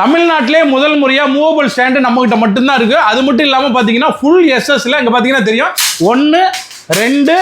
தமிழ்நாட்டிலே முதல் முறையாக மூவபிள் ஸ்டாண்டு நம்மகிட்ட மட்டும்தான் இருக்குது அது மட்டும் இல்லாமல் பார்த்தீங்கன்னா ஃபுல் எஸ்எஸ்ல இங்கே பார்த்தீங்கன்னா தெரியும். ஒன்று ரெண்டு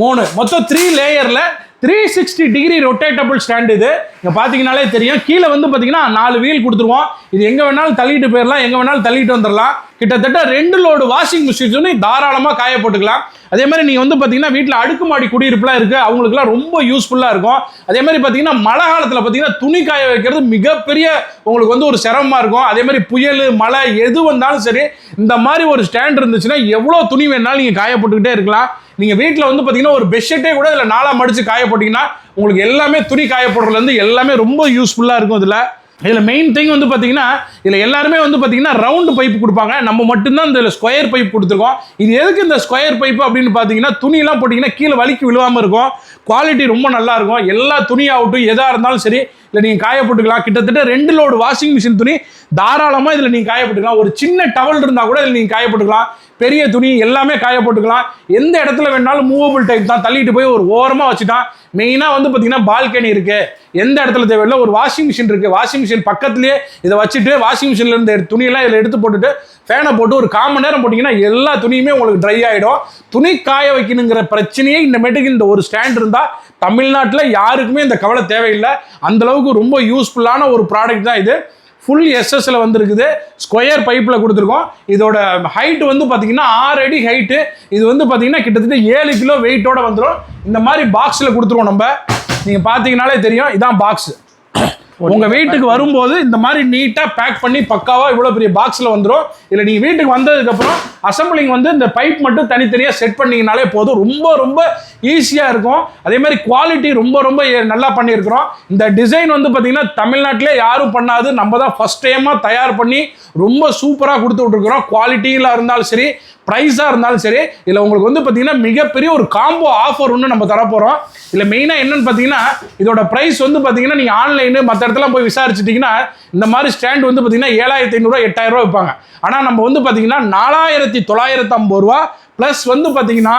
மூணு. மொத்தம் த்ரீ லேயரில் three sixty degree rotatable stand இது. இங்கே பார்த்தீங்கனாலே தெரியும். கீழே வந்து பார்த்தீங்கன்னா நாலு வீல் கொடுத்துருவோம். இது எங்கே வேணாலும் தள்ளிட்டு போயிடலாம் எங்கே வேணாலும் தள்ளிட்டு வந்துடலாம். கிட்டத்தட்ட ரெண்டு லோடு வாஷிங் மிஷின்ஸ்னு தாராளமாக காய போட்டுக்கலாம். அதே மாதிரி நீங்கள் வந்து பார்த்தீங்கன்னா வீட்டில் அடுக்குமாடி குடியிருப்புலாம் இருக்குது அவங்களுக்குலாம் ரொம்ப யூஸ்ஃபுல்லாக இருக்கும். அதே மாதிரி பார்த்தீங்கன்னா மழை காலத்தில் பார்த்தீங்கன்னா துணி காய வைக்கிறது மிகப்பெரிய உங்களுக்கு வந்து ஒரு சிரமமாக இருக்கும். அதே மாதிரி புயல் மழை எது வந்தாலும் சரி இந்த மாதிரி ஒரு ஸ்டாண்ட் இருந்துச்சுன்னா எவ்வளோ துணி வேணாலும் நீங்கள் காய போட்டுக்கிட்டே இருக்கலாம். நீங்கள் வீட்டில் வந்து பார்த்தீங்கன்னா ஒரு பெட்ஷீட்டே கூட இதில் நாளாக மடித்து காய போட்டிங்கன்னா உங்களுக்கு எல்லாமே துணி காயப்படுறதுலேருந்து எல்லாமே ரொம்ப யூஸ்ஃபுல்லாக இருக்கும் இதில். இதில் மெயின் திங் வந்து பார்த்தீங்கன்னா இதில் எல்லாருமே வந்து பார்த்தீங்கன்னா ரவுண்டு பைப் கொடுப்பாங்க. நம்ம மட்டும்தான் இந்த ஸ்கொயர் பைப் கொடுத்துருக்கோம். இது எதுக்கு இந்த ஸ்கொயர் பைப் அப்படின்னு பார்த்தீங்கன்னா துணியெல்லாம் போட்டிங்கன்னா கீழே வலிக்கு விழுவாமல் இருக்கும். குவாலிட்டி ரொம்ப நல்லா இருக்கும். எல்லா துணியாகட்டும் எதாக இருந்தாலும் சரி இல்லை நீங்கள் காயப்பட்டுக்கலாம். கிட்டத்தட்ட ரெண்டு லோடு வாஷிங் மிஷின் துணி தாராளமாக இதில் நீங்கள் காயப்பட்டுக்கலாம். ஒரு சின்ன டவல் இருந்தால் கூட இதில் நீங்கள் காயப்பட்டுக்கலாம். பெரிய துணி எல்லாமே காயப்பட்டுக்கலாம். எந்த இடத்துல வேணாலும் மூவபிள் டைப் தான். தள்ளிட்டு போய் ஒரு ஓரமாக வச்சுட்டான் மெயினாக வந்து பார்த்தீங்கன்னா பால்கனி இருக்கு. எந்த இடத்துல தேவையில்ல? ஒரு வாஷிங் மிஷின் இருக்கு. வாஷிங் மிஷின் பக்கத்துலேயே இதை வச்சுட்டு வாஷிங் மிஷின்ல இருந்து துணியெல்லாம் இதில் எடுத்து போட்டுட்டு ஃபேனை போட்டு ஒரு கால் மணி நேரம் போட்டிங்கன்னா எல்லா துணியுமே உங்களுக்கு ட்ரை ஆகிடும் துணி காய வைக்கணுங்கிற பிரச்சனையே இந்தமேட்டுக்கு இந்த ஒரு ஸ்டாண்ட் இருந்தால் தமிழ்நாட்டில் யாருக்குமே இந்த கவலை தேவையில்லை. அந்தளவுக்கு ரொம்ப யூஸ்ஃபுல்லான ஒரு ப்ராடக்ட் தான் இது. ஃபுல் எஸ்எஸ்ல வந்திருக்குது. ஸ்கொயர் பைப்பில் கொடுத்துருக்கோம். இதோட ஹைட் வந்து பார்த்தீங்கன்னா ஆறு அடி ஹைட்டு இது வந்து பார்த்தீங்கன்னா கிட்டத்தட்ட ஏழு கிலோ வெயிட்டோட வந்துடும் இந்த மாதிரி பாக்ஸில் கொடுத்துருவோம் நம்ம. நீங்கள் பார்த்தீங்கனாலே தெரியும். இதான் பாக்ஸ் உங்க வீட்டுக்கு வரும்போது இந்த மாதிரி நீட்டா பேக் பண்ணி பக்காவா இவ்வளவு பெரிய பாக்ஸ்ல வந்துடும் இல்ல நீங்க வீட்டுக்கு வந்ததுக்கு அப்புறம் அசம்பிளிங் வந்து இந்த பைப் மட்டும் தனித்தனியா செட் பண்ணீங்கனாலே போதும். ரொம்ப ரொம்ப ஈஸியா இருக்கும். அதே மாதிரி குவாலிட்டி ரொம்ப ரொம்ப நல்லா பண்ணியிருக்கிறோம். இந்த டிசைன் வந்து பாத்தீங்கன்னா தமிழ்நாட்டிலே யாரும் பண்ணாது. நம்ம தான் ஃபர்ஸ்ட் டைமா தயார் பண்ணி ரொம்ப சூப்பரா கொடுத்து விட்டுருக்குறோம். குவாலிட்டியில இருந்தாலும் சரி ப்ரைஸாக இருந்தாலும் சரி. இதில் உங்களுக்கு வந்து பார்த்தீங்கன்னா மிகப்பெரிய ஒரு காம்போ ஆஃபர் ஒன்று நம்ம தரப்போகிறோம் இல்லை மெயினாக என்னன்னு பார்த்தீங்கன்னா இதோட ப்ரைஸ் வந்து பார்த்தீங்கன்னா நீங்கள் ஆன்லைனு மற்ற இடத்துல போய் விசாரிச்சிட்டிங்கன்னா இந்த மாதிரி ஸ்டாண்ட் வந்து பார்த்தீங்கன்னா ஏழாயிரத்தி ஐநூறுரூவா எட்டாயிரரூவா விற்பாங்க. ஆனால் நம்ம வந்து பார்த்தீங்கன்னா நாலாயிரத்தி தொள்ளாயிரத்தி ஐம்பது ரூபா ப்ளஸ் வந்து பார்த்தீங்கன்னா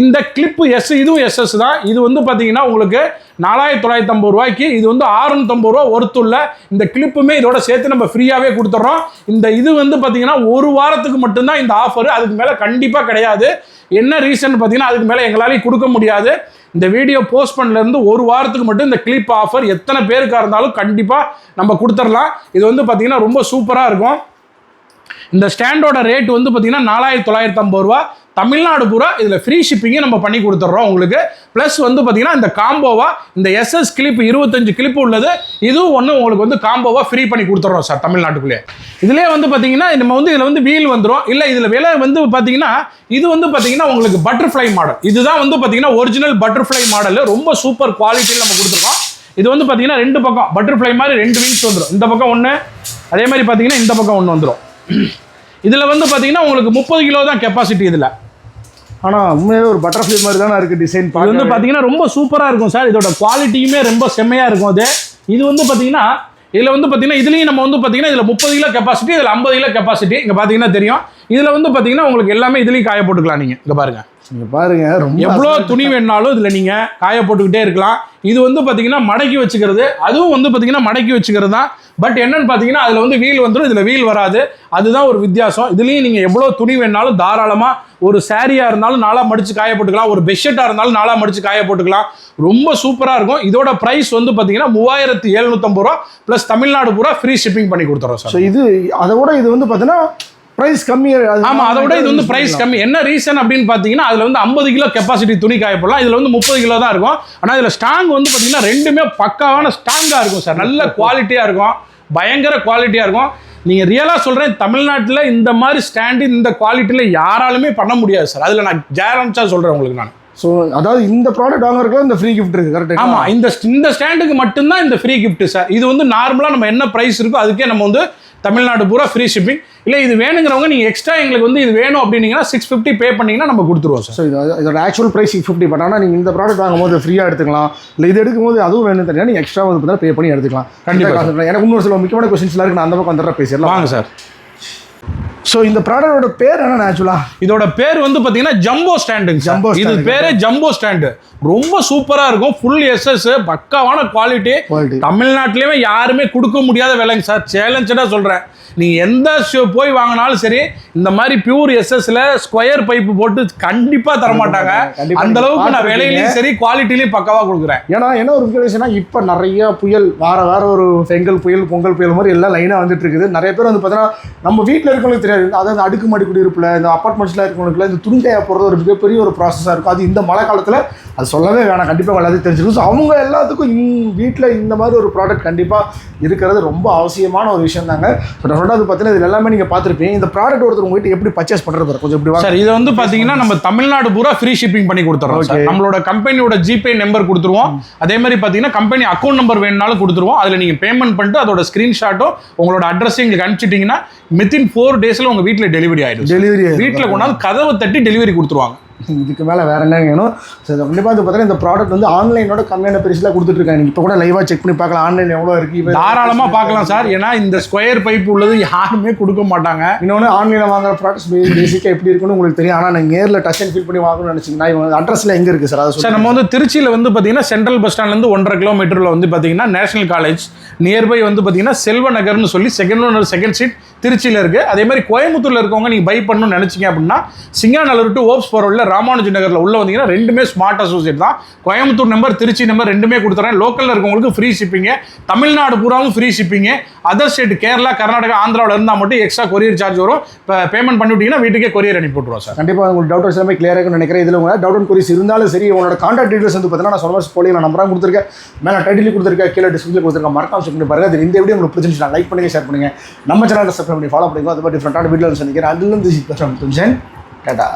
இந்த கிளிப்பு எஸ் இதுவும் எஸ்எஸ் தான். இது வந்து பார்த்தீங்கன்னா உங்களுக்கு நாலாயிரத்தி தொள்ளாயிரத்தி ஐம்பது ரூபாய்க்கு இது வந்து ஆறுநூத்தம்பது ரூபா ஒருத்துள்ள இந்த கிளிப்புமே இதோட சேர்த்து நம்ம ஃப்ரீயாகவே கொடுத்துட்றோம் இந்த இது வந்து பார்த்தீங்கன்னா ஒரு வாரத்துக்கு மட்டும்தான் இந்த ஆஃபர் அதுக்கு மேலே கண்டிப்பாக கிடையாது. என்ன ரீசன் பார்த்தீங்கன்னா அதுக்கு மேலே எங்களாலையும் கொடுக்க முடியாது. இந்த வீடியோ போஸ்ட் பண்ணலேருந்து ஒரு வாரத்துக்கு மட்டும் இந்த கிளிப் ஆஃபர் எத்தனை பேருக்காக இருந்தாலும் கண்டிப்பாக நம்ம கொடுத்துடலாம். இது வந்து பார்த்தீங்கன்னா ரொம்ப சூப்பராக இருக்கும். இந்த ஸ்டாண்டோட ரேட் வந்து பார்த்தீங்கன்னா நாலாயிரத்தி தொள்ளாயிரத்தி ஐம்பது ரூபா. தமிழ்நாடு பூரா இதில் ஃப்ரீ ஷிப்பிங்கை நம்ம பண்ணி கொடுத்துட்றோம் உங்களுக்கு. ப்ளஸ் வந்து பார்த்தீங்கன்னா இந்த காம்போவா இந்த எஸ்எஸ் கிளிப் இருபத்தஞ்சு கிளிப் உள்ளது. இதுவும் ஒன்று உங்களுக்கு வந்து காம்போவா ஃப்ரீ பண்ணி கொடுத்துட்றோம் சார் தமிழ்நாட்டுக்குள்ளே. இதுலேயே வந்து பார்த்தீங்கன்னா நம்ம வந்து இதில் வந்து வீல் வந்துடும் இல்லை இதில் விலை வந்து பார்த்தீங்கன்னா இது வந்து பார்த்தீங்கன்னா உங்களுக்கு பட்டர்ஃப்ளை மாடல் இதுதான் வந்து பார்த்தீங்கன்னா ஒரிஜினல் பட்டர்ஃப்ளை மாடல் ரொம்ப சூப்பர் குவாலிட்டியில் நம்ம கொடுத்துருக்கோம். இது வந்து பார்த்தீங்கன்னா ரெண்டு பக்கம் பட்டர்ஃப்ளை மாதிரி ரெண்டு விங்ஸ் வந்துடும் இந்த பக்கம் ஒன்று அதே மாதிரி பார்த்தீங்கன்னா இந்த பக்கம் ஒன்று வந்துடும் இதில் வந்து பார்த்தீங்கன்னா உங்களுக்கு முப்பது கிலோ தான் கெப்பாசிட்டி இதில். ஆனா உண்மையாவே ஒரு பட்டர்ஃப்ளை மாதிரி தானே இருக்கு டிசைன் இது வந்து பார்த்தீங்கன்னா ரொம்ப சூப்பராக இருக்கும் சார். இதோட குவாலிட்டியுமே ரொம்ப செம்மையாக இருக்கும் அது. இது வந்து பார்த்தீங்கன்னா இதில் வந்து பார்த்தீங்கன்னா இதுலேயும் நம்ம வந்து பார்த்தீங்கன்னா இதில் முப்பது கிலோ கெப்பாசிட்டி இதில் ஐம்பது கிலோ கெப்பாசிட்டி இங்கே பார்த்தீங்கன்னா தெரியும். இதில் வந்து பார்த்தீங்கன்னா உங்களுக்கு எல்லாமே இதுலேயும் காய போட்டுக்கலாம் நீங்கள் இங்கே பாருங்கள் நீங்க பாருங்க ரொம்ப எவ்வளோ துணி வேணாலும் இதில் நீங்கள் காய போட்டுக்கிட்டே இருக்கலாம். இது வந்து பார்த்தீங்கன்னா மடக்கி வச்சுக்கிறது. அதுவும் வந்து பார்த்தீங்கன்னா மடக்கி வச்சுக்கிறது தான் பட் என்னன்னு பார்த்தீங்கன்னா அதில் வந்து வீல் வந்துடும் இதில் வீல் வராது. அதுதான் ஒரு வித்தியாசம். இதுலேயும் நீங்கள் எவ்வளோ துணி வேணாலும் தாராளமாக ஒரு சாரியாக இருந்தாலும் நாளாக மடித்து காய போட்டுக்கலாம். ஒரு பெட்ஷீட்டாக இருந்தாலும் நாளாக மடித்து காய போட்டுக்கலாம். ரொம்ப சூப்பராக இருக்கும். இதோட ப்ரைஸ் வந்து பார்த்தீங்கன்னா மூவாயிரத்தி எழுநூற்றம்பது ரூபா ப்ளஸ் தமிழ்நாடு பூரா ஃப்ரீ ஷிப்பிங் பண்ணி கொடுத்துறோம் சார் ஸோ இது அதை விட இது வந்து பார்த்தீங்கன்னா ப்ரைஸ் கம்மி ஆமா அதை விட இது வந்து பிரைஸ் கம்மி. என்ன ரீசன் அப்படின்னு பார்த்தீங்கன்னா அதுல வந்து ஐம்பது கிலோ கெப்பாசிட்டி துணி காய போடலாம். இதுல வந்து முப்பது கிலோ தான் இருக்கும். ஆனா இதுல ஸ்டாங் வந்து பார்த்தீங்கன்னா ரெண்டுமே பக்காவான ஸ்டாங்கா இருக்கும் சார் நல்ல குவாலிட்டியா இருக்கும். பயங்கர குவாலிட்டியா இருக்கும். நீங்க ரியலா சொல்றேன் தமிழ்நாட்டுல இந்த மாதிரி ஸ்டாண்டு இந்த குவாலிட்டியில யாராலுமே பண்ண முடியாது சார் அதுல நான் ஜேரன்ஸா சொல்றேன் உங்களுக்கு நான். ஸோ அதாவது இந்த ப்ராடக்ட் வாங்குறதுக்குலாம் இந்த ஃப்ரீ கிஃப்ட் இருக்கு கரெக்டாக ஆமா இந்த இந்த ஸ்டாண்டுக்கு மட்டும்தான் இந்த ஃப்ரீ gift சார் இது வந்து நார்மலா நம்ம என்ன பிரைஸ் இருக்கோ அதுக்கே நம்ம வந்து தமிழ்நாடு பூரா ஃப்ரீ ஷிப்பிங் இல்லை இது வேணுங்கிறவங்க நீங்கள் எக்ஸ்ட்ரா எங்களுக்கு வந்து இது வேணும் அப்படின்னீங்கன்னா சிக்ஸ் ஃபிஃப்டி பே பண்ணீங்கன்னா நம்ம கொடுத்துருவோம் சார் ஸோ இது இதோட actual price six fifty but ஆனால் நீங்கள் இந்த ப்ராடக்ட் வாங்கும்போது ஃப்ரீயாக எடுத்துக்கலாம். இல்லை இது எடுக்கும்போது அதுவும் வேணும் தனியாக நீங்கள் எக்ஸ்ட்ரா வந்து பே பண்ணி எடுத்துக்கலாம். கண்டிப்பா. காசு எனக்கு இன்னொரு சில முக்கியமான கொஸ்டின்ஸ்லாம் இருக்கு. நான் அந்த பக்கம் வந்துடுற பேசிடலாம். வாங்க சார் ஸோ இந்த ப்ராடக்டோட பேர் என்ன ஆக்சுவலாக இதோட பேர் வந்து பாத்தீங்கன்னா ஜம்போ ஸ்டாண்டுங்க Jumbo இது. பேரே ஜம்போ ஸ்டாண்டு. ரொம்ப சூப்பரா இருக்கும். ஃபுல் எஸ்எஸ் பக்காவான குவாலிட்டி Quality. தமிழ்நாட்டிலேயே யாருமே கொடுக்க முடியாத விலைங்க சார். சேலஞ்சடா சொல்றேன். நீங்க எந்த போய் வாங்கினாலும் சரி இந்த மாதிரி பியூர் எஸ்எஸ்ல ஸ்கொயர் பைப் போட்டு கண்டிப்பா தர மாட்டாங்க. கண்டிப்பா அந்த அளவுக்கு நான். விலையிலயும் சரி குவாலிட்டிலையும் பக்காவா கொடுக்குறேன். ஏன்னா என்ன ஒரு விஷயம்னா இப்போ நிறைய புயல் வார வார ஒரு செங்கல் புயல் பொங்கல் புயல் மாதிரி எல்லாம் லைனாக வந்துட்டு இருக்குது. நிறைய பேர் வந்து பார்த்தீங்கன்னா நம்ம வீட்டில் இருக்கவங்களுக்கு தெரியாது அதாவது அடுக்குமாடி குடியிருப்பில் இந்த அப்பார்ட்மெண்ட்ஸில் இருக்கவங்களுக்குலாம் இந்த துணிக்காய போடுறது ஒரு மிகப்பெரிய ஒரு ப்ராசஸாக இருக்கும். அது இந்த மழை காலத்தில் அது சொல்லவே வேணாம். கண்டிப்பாக எல்லாத்தையும் தெரிஞ்சுக்கும் ஸோ அவங்க எல்லாத்துக்கும் வீட்டில் இந்த மாதிரி ஒரு ப்ராடக்ட் கண்டிப்பாக இருக்கிறது ரொம்ப அவசியமான ஒரு விஷயம் தாங்க. பட் ரெண்டாவது பார்த்தீங்கன்னா இது எல்லாமே நீங்கள் பார்த்துருப்பீங்க. இந்த ப்ராடக்ட் ஒருத்தர் உங்ககிட்ட எப்படி பர்ச்சேஸ் பண்ணுறது கொஞ்சம் இப்படி சார் இது வந்து பாத்தீங்கன்னா நம்ம தமிழ்நாடு பூரா ஃப்ரீ ஷிப்பிங் பண்ணி கொடுத்துறோம். நம்மளோட கம்பெனியோட ஜிபே நம்பர் கொடுத்துருவோம். அதே மாதிரி பாத்தீங்கன்னா கம்பெனி அக்கௌண்ட் நம்பர் வேணும்னாலும் கொடுத்துருவோம். அதுல நீங்க பேமெண்ட் பண்ணிட்டு அதோட ஸ்கிரீன்ஷாட்டும் உங்களோட அட்ரஸையும் எங்களுக்கு அனுப்பிச்சிட்டீங்கன்னா வித்தின் ஃபோர் டேஸ்ல உங்க வீட்ல டெலிவரி ஆயிடும் டெலிவரி வீட்ல கொண்டாந்து கதவை தட்டி டெலிவரி கொடுத்துருவாங்க. இதுக்கு மேலே வேற என்ன வேணும்? ஸோ இது கண்டிப்பாக வந்து பார்த்தீங்கன்னா இந்த ப்ராடக்ட் வந்து ஆன்லைனோட கம்மியான பிரைஸில் கொடுத்துட்ருக்காங்க இப்போ கூட லைவாக செக் பண்ணி பார்க்கலாம். ஆன்லைன் எவ்வளோ இருக்குது தாராளமா பார்க்கலாம் சார். ஏன்னா இந்த ஸ்கொயர் பைப் உள்ளது யாருமே கொடுக்க மாட்டாங்க. இன்னொன்று ஆன்லைனில் வாங்குற ப்ராடக்ட்ஸ் பேசிக்காக எப்படி இருக்குன்னு உங்களுக்கு தெரியும். ஆனால் நீங்கள் நேரில் டச் அண்ட் ஃபீல் பண்ணி வாங்கணும்னு நினச்சிங்கன்னா இவங்க அட்ரஸில் எங்கே இருக்குது சார்? அதை சார் நம்ம வந்து திருச்சியில் வந்து பார்த்தீங்கன்னா சென்ட்ரல் பஸ் ஸ்டாண்ட்லேருந்து ஒன்றரை கிலோமீட்டரில் வந்து பார்த்தீங்கன்னா நேஷனல் காலேஜ் நியர்பை வந்து பார்த்தீங்கன்னா செல்வ நகர்னு சொல்லி செகண்ட் ஒன் செகண்ட் சீட் திருச்சியில் இருக்குது அதே மாதிரி கோயம்புத்தூரில் இருக்கவங்க நீங்கள் பை பண்ணணும்னு நினச்சிங்க அப்படின்னா சிங்காநல்லூர் டு ஓப்ஸ் போகிறவள்ள ராமானுஜ நகரில் உள்ள வந்தீங்கன்னா ரெண்டுமே ஸ்மார்ட் அசோசியேட் தான். கோயம்புத்தூர் நம்பர் திருச்சி நம்பர் ரெண்டுமே கொடுத்துறேன். லோக்கலில் இருக்கவங்களுக்கு ஃப்ரீ ஷிப்பிங்கு தமிழ்நாடு பூராவும் free shipping other state Kerala Karnataka ஆந்திராவில் இருந்தால் மட்டும் எக்ஸ்ட்ரா கொரியர் சார்ஜ் வரும். இப்போ பேமெண்ட் பண்ணிவிட்டீங்கன்னா வீட்டுக்கே கொரியர் அனுப்பி விட்ருவோம் சார். கண்டிப்பாக உங்களுக்கு டவுட்ஸ் எல்லாமே கிளியராக நினைக்கிறேன். இதில் உங்கள் டவுட் அண்ட் கொரிஸ் இருந்தாலும் சரி உங்களோட கான்டாக்ட் டீட்டெயில்ஸ் வந்து பார்த்தீங்கன்னா நான் சொன்ன போலி நான் நம்பராக கொடுத்துருக்கேன். மேலே டைட்டில் கொடுத்துருக்கேன். கீழே டிஸ்கிரிப்ஷன் கொடுத்துருக்கேன். மறக்காம செக் பண்ணி பாருங்க. அது இந்த வீடியோ உங்களுக்கு பிடிச்சிருந்துச்சு லைக் பண்ணுங்க ஷேர் பண்ணுங்க. நம்ம சேனலை சப்ஸ்கிரைப் பண்ணி ஃபாலோ பண்ணுங்க அது மாதிரி டிஃப்ரெண்டான வீடியோ சந்திக்கிறேன். அதுலேருந்து டாட்டா